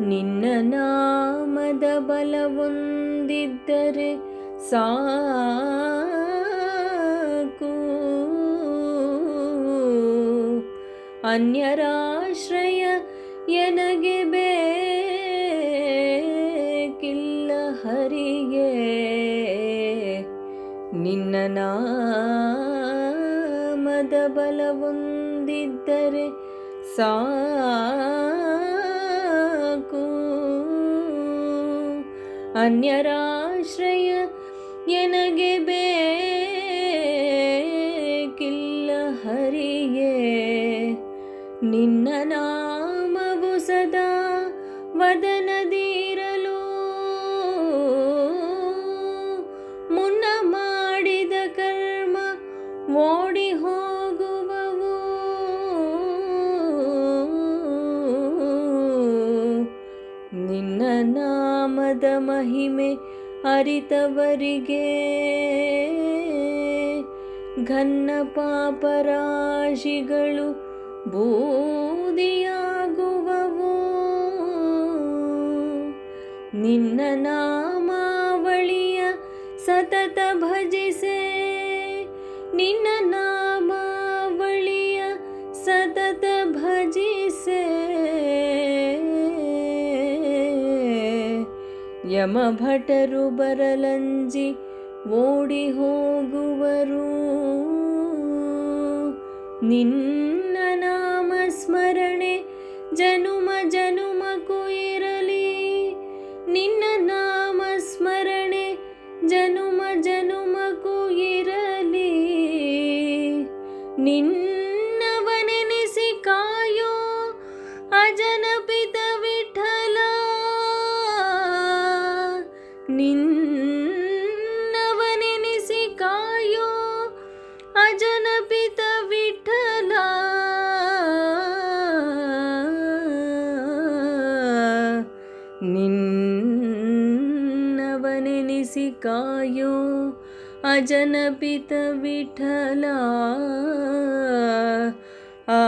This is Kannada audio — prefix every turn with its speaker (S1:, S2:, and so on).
S1: ನಿನ್ನ ನಾಮದ ಬಲವೊಂದಿದ್ದರೆ ಸಾಕು. ಅನ್ಯರಾಶ್ರಯ ಎನಗೆ ಬೇಕಿಲ್ಲ ಹರಿಗೆ. ನಿನ್ನ ನಾಮದ ಬಲವೊಂದಿದ್ದರೆ ಸಾಕು. ಅನ್ಯರಾಶ್ರಯ ಎನಗೆ ಬೇಕಿಲ್ಲ ಹರಿಯೇ. ನಿನ್ನ ನಾಮವು ಸದಾ ವದನದಿರಲು. ಮುನ್ನ ಮಾಡಿದ ಕರ್ಮ ಓಡಿ ಹೋಗುವವು ನಾಮದ ಮಹಿಮೆ ಅರಿತವರಿಗೆ. ಘನ್ನ ಪಾಪರಾಶಿಗಳು ಬೂದಿಯಾಗುವವು. ನಿನ್ನ ನಾಮಾವಳಿಯ ಸತತ ಯಮ ಭಟರು ಬರಲಂಜಿ ಓಡಿ ಹೋಗುವರು ನಿನ್ನ ನಾಮ ಸ್ಮರಣೆ ಜನುಮ ಜನುಮಕ್ಕೂ ಇರಲಿ ನಿನ್ನ ನಾಮ ಸ್ಮರಣೆ ಜನುಮ ಜನುಮಕ್ಕೂ ಇರಲಿ ನಿನ್ನವನೆನಿಸಿ ನಿನ್ನವನೆನಿಸಿ ಕಾಯೋ ಅಜನಪಿತ ವಿಠಲ. ನಿನ್ನವನೆನಿಸಿ ಕಾಯೋ ಅಜನಪಿತ ವಿಠಲ. ಆ